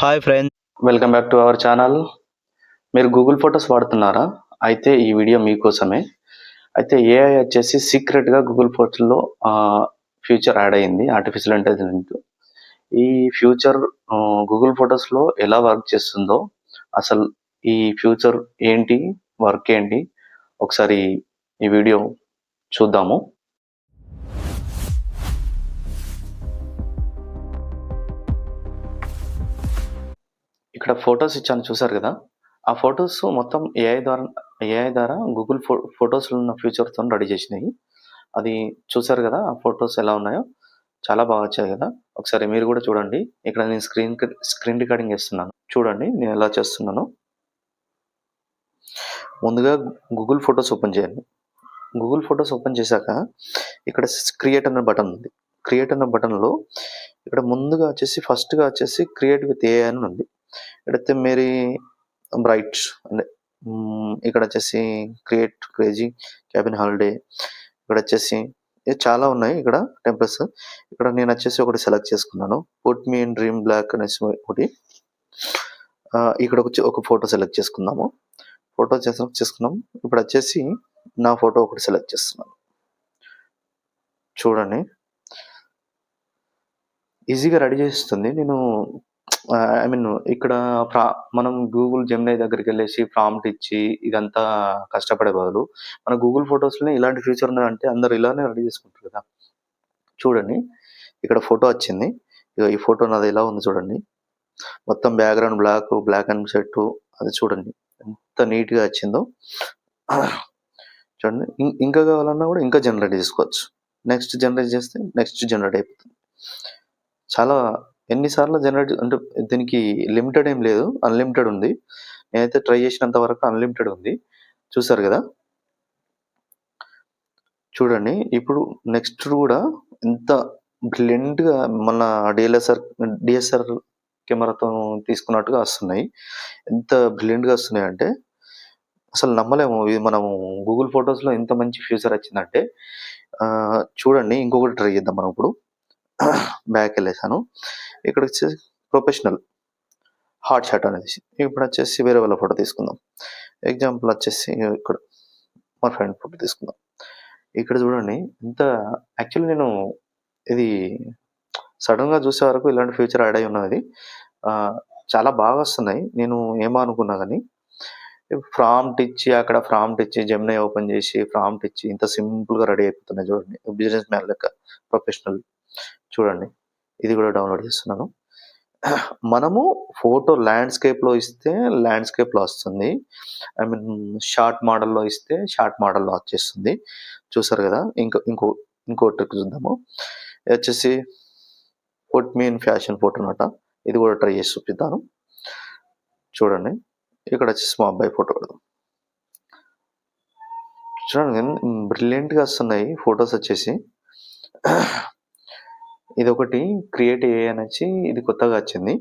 Hi friends welcome back to our channel మీరు Google photos వాడుతున్నారా? అయితే ఈ వీడియో మీకోసమే. అయితే ఏఐ వచ్చేసి సీక్రెట్గా గూగుల్ ఫోటోస్లో ఫ్యూచర్ యాడ్ అయింది ఆర్టిఫిషియల్ ఇంటెలిజెన్స్ ఈ ఫ్యూచర్ గూగుల్ ఫొటోస్లో ఎలా వర్క్ చేస్తుందో అసలు ఈ ఫ్యూచర్ ఏంటి వర్క్ ఏంటి ఒకసారి ఈ వీడియో చూద్దాము. ఇక్కడ ఫొటోస్ ఇచ్చాను చూసారు కదా? ఆ ఫొటోస్ మొత్తం ఏఐ ద్వారా ఏఐ ద్వారా గూగుల్ ఫో ఫొటోస్లో ఉన్న ఫ్యూచర్తో రెడీ చేసినాయి. అది చూసారు కదా ఆ ఫొటోస్ ఎలా ఉన్నాయో? చాలా బాగా వచ్చాయి కదా? ఒకసారి మీరు కూడా చూడండి. ఇక్కడ నేను స్క్రీన్ స్క్రీన్ రికార్డింగ్ చేస్తున్నాను. చూడండి నేను ఎలా చేస్తున్నాను. ముందుగా గూగుల్ ఫొటోస్ ఓపెన్ చేయండి. గూగుల్ ఫొటోస్ ఓపెన్ చేశాక ఇక్కడ క్రియేట్ అన్న బటన్ ఉంది. క్రియేట్ అన్న బటన్లో ఇక్కడ ముందుగా వచ్చేసి ఫస్ట్గా వచ్చేసి క్రియేట్ విత్ ఏఐ అని ఉంది. ఇక్కడైతే మేరీ బ్రైట్ అంటే ఇక్కడ వచ్చేసి క్రియేట్ క్రేజీ క్యాబిన్ హాలిడే ఇక్కడ వచ్చేసి చాలా ఉన్నాయి ఇక్కడ టెంపుల్స్. ఇక్కడ నేను వచ్చేసి ఒకటి సెలెక్ట్ చేసుకున్నాను. Put me in dream block అనేసి ఒకటి. ఇక్కడ వచ్చి ఒక ఫోటో సెలెక్ట్ చేసుకుందాము. ఫోటో సెలెక్ట్ చేసుకున్నాం. ఇప్పుడు వచ్చేసి నా ఫోటో ఒకటి సెలెక్ట్ చేస్తున్నాను. చూడండి. ఈజీగా రెడీ చేస్తుంది. నేను ఐ మీన్ ఇక్కడ ప్రా మనం గూగుల్ జెమినై దగ్గరికి వెళ్ళేసి ప్రాంప్ట్ ఇచ్చి ఇదంతా కష్టపడే బదులు మన గూగుల్ ఫొటోస్లోనే ఇలాంటి ఫీచర్ ఉన్నదంటే అందరు ఇలానే రెడీ చేసుకుంటారు కదా. చూడండి ఇక్కడ ఫోటో వచ్చింది. ఈ ఫోటో నాది ఎలా ఉంది చూడండి. మొత్తం background black black and set అది చూడండి. ఎంత నీట్గా వచ్చిందో. చూడండి ఇం- ఇంకా కావాలన్నా కూడా ఇంకా జనరేట్ చేసుకోవచ్చు. నెక్స్ట్ జనరేట్ చేస్తే నెక్స్ట్ జనరేట్ అయిపోతుంది. చాలా ఎన్నిసార్లు జనరేట్ అంటే దీనికి లిమిటెడ్ ఏం లేదు అన్లిమిటెడ్ ఉంది. నేనైతే ట్రై చేసినంత వరకు అన్లిమిటెడ్ ఉంది. చూసారు కదా? చూడండి ఇప్పుడు నెక్స్ట్ కూడా ఎంత బ్లెండ్గా మన డిఎల్ఎస్ఆర్ డిఎస్ఆర్ కెమెరాతో తీసుకున్నట్టుగా వస్తున్నాయి. ఎంత బ్రిలియంట్గా వస్తున్నాయి అంటే అసలు నమ్మలేము. ఇది మనము గూగుల్ ఫొటోస్లో ఎంత మంచి ఫ్యూచర్ వచ్చిందంటే చూడండి ఇంకొకటి ట్రై చేద్దాం మనం ఇప్పుడు. బ్యాక్ వెళ్ళేసాను ఇక్కడ వచ్చేసి ప్రొఫెషనల్ హార్ట్ షాట్ అనేది. ఇప్పుడు వచ్చేసి వేరే వాళ్ళ ఫోటో తీసుకుందాం. ఎగ్జాంపుల్ వచ్చేసి ఇక్కడ మా ఫ్రెండ్ ఫోటో తీసుకుందాం. ఇక్కడ చూడండి ఇంత యాక్చువల్లీ నేను ఇది సడన్గా చూసే వరకు ఇలాంటి ఫ్యూచర్ యాడ్ అయి ఉన్నది. చాలా బాగా వస్తున్నాయి. నేను ఏమో అనుకున్నా కానీ ప్రాంప్ట్ ఇచ్చి అక్కడ ప్రాంప్ట్ ఇచ్చి జెమినై ఓపెన్ చేసి ప్రాంప్ట్ ఇచ్చి ఇంత సింపుల్గా రెడీ అయిపోతున్నాయి చూడండి. బిజినెస్ మ్యాన్ లెక్క ప్రొఫెషనల్ చూడండి. ఇది కూడా డౌన్లోడ్ చేస్తున్నాను. మనము ఫోటో ల్యాండ్స్కేప్లో ఇస్తే ల్యాండ్స్కేప్లో వస్తుంది ఐ మీన్ షార్ట్ మోడల్లో ఇస్తే షార్ట్ మోడల్లో వచ్చేస్తుంది చూసారు కదా? ఇంకో ఇంకో ఇంకో ట్రిక్ చూద్దాము. ఇది వచ్చేసి ఫుట్ మీన్ ఫ్యాషన్ ఫోటో అనమాట ఇది కూడా ట్రై చేసి చూపిద్దాను. చూడండి. ఇక్కడ వచ్చేసి మా అబ్బాయి ఫోటో పెడదాం. చూడండి బ్రిలియంట్గా వస్తున్నాయి ఫొటోస్ వచ్చేసి. ఇది ఒకటి క్రియేట్ ఏ అని వచ్చి ఇది కొత్తగా వచ్చింది.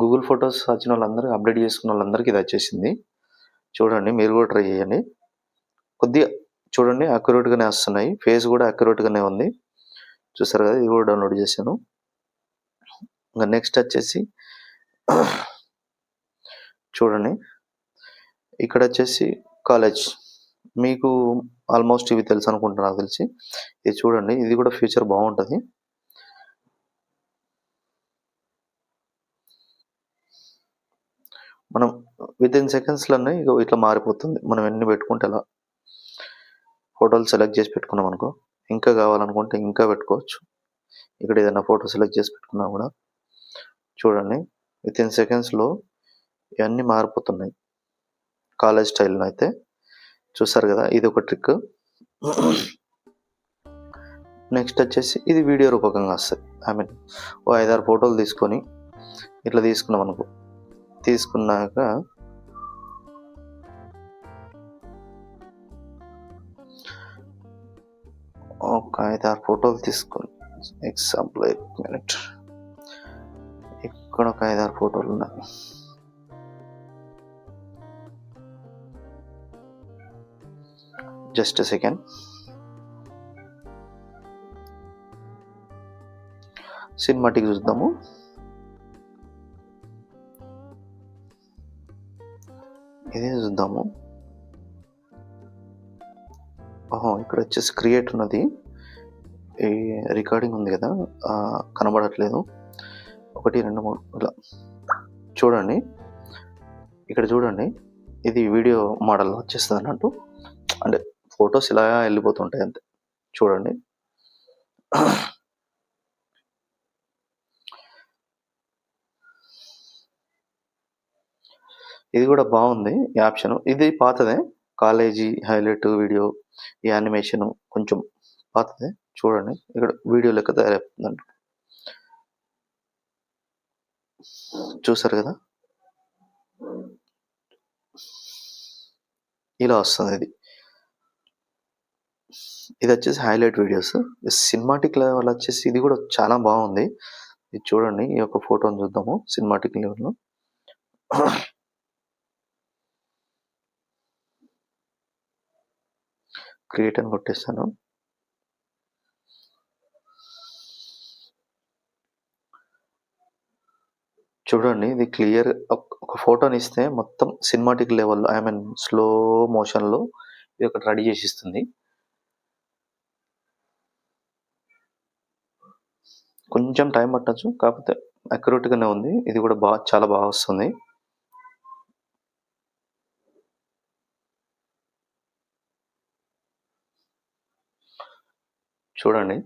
గూగుల్ ఫొటోస్ వచ్చిన వాళ్ళందరూ అప్డేట్ చేసుకున్న వాళ్ళందరికీ ఇది వచ్చేసింది. చూడండి మీరు కూడా ట్రై చేయండి. కొద్దిగా చూడండి అక్యురేట్గానే వస్తున్నాయి. ఫేస్ కూడా అక్యురేట్గానే ఉంది. చూసారు కదా ఇది కూడా డౌన్లోడ్ చేశాను. ఇంకా నెక్స్ట్ వచ్చేసి చూడండి. ఇక్కడ వచ్చేసి కాలేజ్. మీకు ఆల్మోస్ట్ ఇవి తెలుసు అనుకుంటా నాకు తెలిసి. ఇది చూడండి ఇది కూడా ఫ్యూచర్ బాగుంటుంది. మనం విత్ ఇన్ సెకండ్స్లోనే ఇక ఇట్లా మారిపోతుంది. మనం ఎన్ని పెట్టుకుంటే అలా. ఫోటోలు సెలెక్ట్ చేసి పెట్టుకున్నాం అనుకో. ఇంకా కావాలనుకుంటే ఇంకా పెట్టుకోవచ్చు. ఇక్కడ ఏదైనా ఫోటో సెలెక్ట్ చేసి పెట్టుకున్నా కూడా. చూడండి విత్ ఇన్ సెకండ్స్లో ఇవన్నీ మారిపోతున్నాయి. కాలేజ్ స్టైల్లో అయితే చూసారు కదా ఇది ఒక ట్రిక్ నెక్స్ట్ వచ్చేసి ఇది వీడియో రూపకంగా వస్తుంది. ఐ మీన్ ఓ ఐదారు ఫోటోలు తీసుకొని ఇట్లా తీసుకున్నాం అనుకో. తీసుకున్నాక ఒక ఐదారు ఫోటోలు తీసుకొని ఎగ్జాంపుల్ ఎయిట్ మినిట్ ఇక్కడ ఒక ఐదారు ఫోటోలు ఉన్నాయి. Just second. సినిమాటిక్ చూద్దాము. ఇది చూద్దాము. ఇక్కడ వచ్చేసి క్రియేట్ ఉన్నది. ఈ రికార్డింగ్ ఉంది కదా కనబడట్లేదు. ఒకటి రెండు మూడు ఇలా. చూడండి. ఇక్కడ చూడండి. ఇది వీడియో మోడల్ వచ్చేస్తుంది అన్నట్టు అంటే ఫొటోస్ ఇలా వెళ్ళిపోతుంటాయి అంతే. చూడండి. ఇది కూడా బాగుంది ఈ ఆప్షన్. ఇది పాతదే. కాలేజీ హైలైట్ వీడియో ఈ యానిమేషన్ కొంచెం పాతదే. చూడండి. ఇక్కడ వీడియో లెక్క తయారైపోతుందంట. చూసారు కదా? ఇలా వస్తుంది ఇది. ఇది వచ్చేసి హైలైట్ వీడియోస్. సినిమాటిక్ లెవెల్ వచ్చేసి ఇది కూడా చాలా బాగుంది. ఇది చూడండి ఈ యొక్క ఫోటోని చూద్దాము సినిమాటిక్ లెవెల్లో. క్రియేట్ అని కొట్టేస్తాను. చూడండి ఇది క్లియర్ ఒక ఫోటోని ఇస్తే మొత్తం సినిమాటిక్ లెవెల్లో ఐ మీన్ స్లో మోషన్లో ఇది ఒకటి రెడీ చేసి ఇస్తుంది కొంచెం టైం పట్టచ్చు కాకపోతే అక్యురేట్గానే ఉంది. ఇది కూడా బాగా చాలా బాగా వస్తుంది. చూడండి.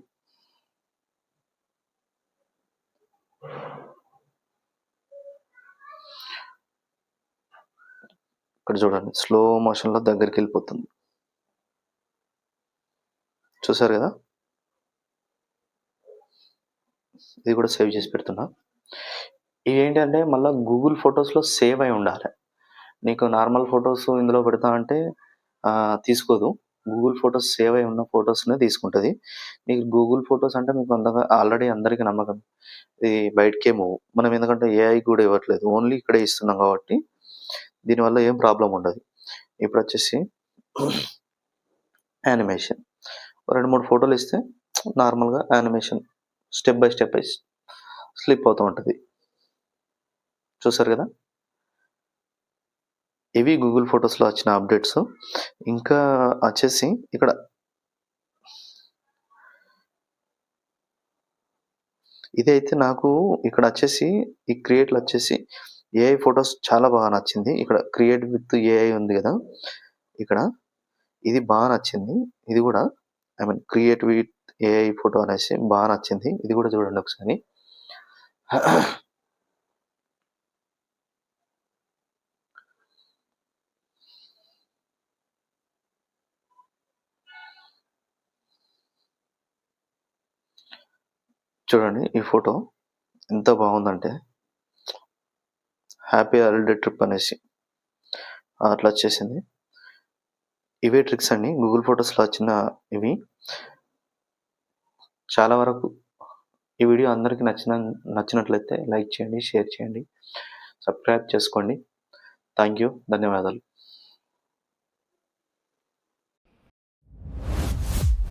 ఇక్కడ చూడండి స్లో మోషన్లో దగ్గరికి వెళ్ళిపోతుంది. చూసారు కదా? ఇది కూడా సేవ్ చేసి పెడుతున్నా. ఇవి ఏంటంటే మళ్ళీ గూగుల్ ఫొటోస్లో సేవ్ అయి ఉండాలి. నీకు నార్మల్ ఫొటోస్ ఇందులో పెడతా అంటే తీసుకోదు. గూగుల్ ఫొటోస్ సేవ్ అయి ఉన్న ఫొటోస్నే తీసుకుంటుంది. మీకు గూగుల్ ఫొటోస్ అంటే మీకు అంతగా ఆల్రెడీ అందరికీ నమ్మకం. ఇది బయటకే మూవ్ మనం ఎందుకంటే ఏఐ కూడా ఇవ్వట్లేదు. ఓన్లీ ఇక్కడే ఇస్తున్నాం కాబట్టి దీనివల్ల ఏం ప్రాబ్లం ఉండదు. ఇప్పుడు వచ్చేసి యానిమేషన్ రెండు మూడు ఫోటోలు ఇస్తే నార్మల్గా animation step by step by slip అవుతూ ఉంటుంది. చూసారు కదా? ఇవి గూగుల్ ఫొటోస్లో వచ్చిన అప్డేట్స్. ఇంకా వచ్చేసి ఇక్కడ ఇదైతే నాకు ఇక్కడ వచ్చేసి ఈ క్రియేట్లు వచ్చేసి ఏఐ ఫొటోస్ చాలా బాగా నచ్చింది. ఇక్కడ క్రియేట్ విత్ ఏఐ ఉంది కదా? ఇక్కడ ఇది బాగా నచ్చింది. ఇది కూడా I mean create with AI photo అనేసి బాగా నచ్చింది. ఇది కూడా చూడండి ఒకసారి. చూడండి ఈ ఫోటో ఎంత బాగుందంటే హ్యాపీ హాలిడే ట్రిప్ అనేసి. అట్లా వచ్చేసింది. ఇవే ట్రిక్స్ అండి గూగుల్ ఫొటోస్లో వచ్చిన ఇవి. చాలా వరకు ఈ వీడియో అందరికీ నచ్చిన నచ్చినట్లయితే లైక్ చేయండి షేర్ చేయండి సబ్స్క్రైబ్ చేసుకోండి. Thank you. ధన్యవాదాలు.